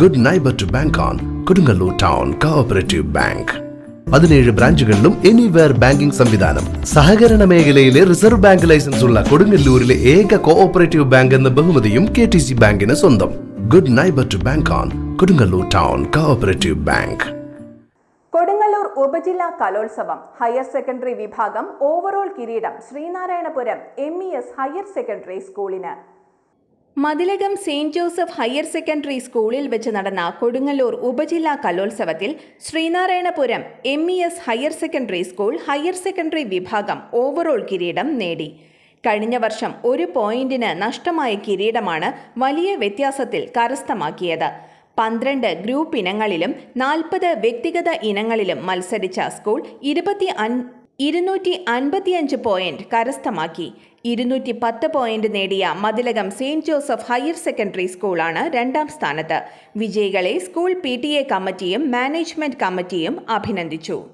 Good neighbour to bank on Kodungallur town cooperative bank പതിനേഴ് ബ്രാഞ്ചുകളിലും anywhere banking സംവിധാനം. സഹകരണ മേഖലയിലെ റിസർവ് ബാങ്ക് ലൈസൻസ് ഉള്ള കൊടുങ്ങല്ലൂരിലെ ഏക കോഓപ്പറേറ്റീവ് ബാങ്ക് എന്ന ബഹുമതിയും കെ ടി സി ബാങ്കിന് സ്വന്തം. Good neighbour to bank on Kodungallur town cooperative bank Kodungallur ഉപജില്ലാ കലോത്സവം ഹയർ സെക്കൻഡറി വിഭാഗം ഓവറോൾ കിരീടം Sreenarayanapuram M E S higher secondary സ്കൂളിന് Mathilakam Saint Joseph higher secondary സ്കൂളിൽ വെച്ച് നടന്ന കൊടുങ്ങല്ലൂർ ഉപജില്ലാ കലോത്സവത്തിൽ Sreenarayanapuram M E S higher secondary school higher secondary വിഭാഗം ഓവറോൾ കിരീടം നേടി. കഴിഞ്ഞ വർഷം ഒരു പോയിന്റിന് നഷ്ടമായ കിരീടമാണ് വലിയ വ്യത്യാസത്തിൽ കരസ്ഥമാക്കിയത്. പന്ത്രണ്ട് ഗ്രൂപ്പ് ഇനങ്ങളിലും നാൽപ്പത് വ്യക്തിഗത ഇനങ്ങളിലും മത്സരിച്ച സ്കൂൾ ഇരുപത്തി ഇരുന്നൂറ്റി അൻപത്തിയഞ്ച് പോയിന്റ് കരസ്ഥമാക്കി. ഇരുന്നൂറ്റി പത്ത് പോയിന്റ് നേടിയ Mathilakam Saint Joseph higher secondary സ്കൂളാണ് രണ്ടാം സ്ഥാനത്ത്. വിജയികളെ സ്കൂൾ പി കമ്മിറ്റിയും മാനേജ്മെന്റ് കമ്മിറ്റിയും അഭിനന്ദിച്ചു.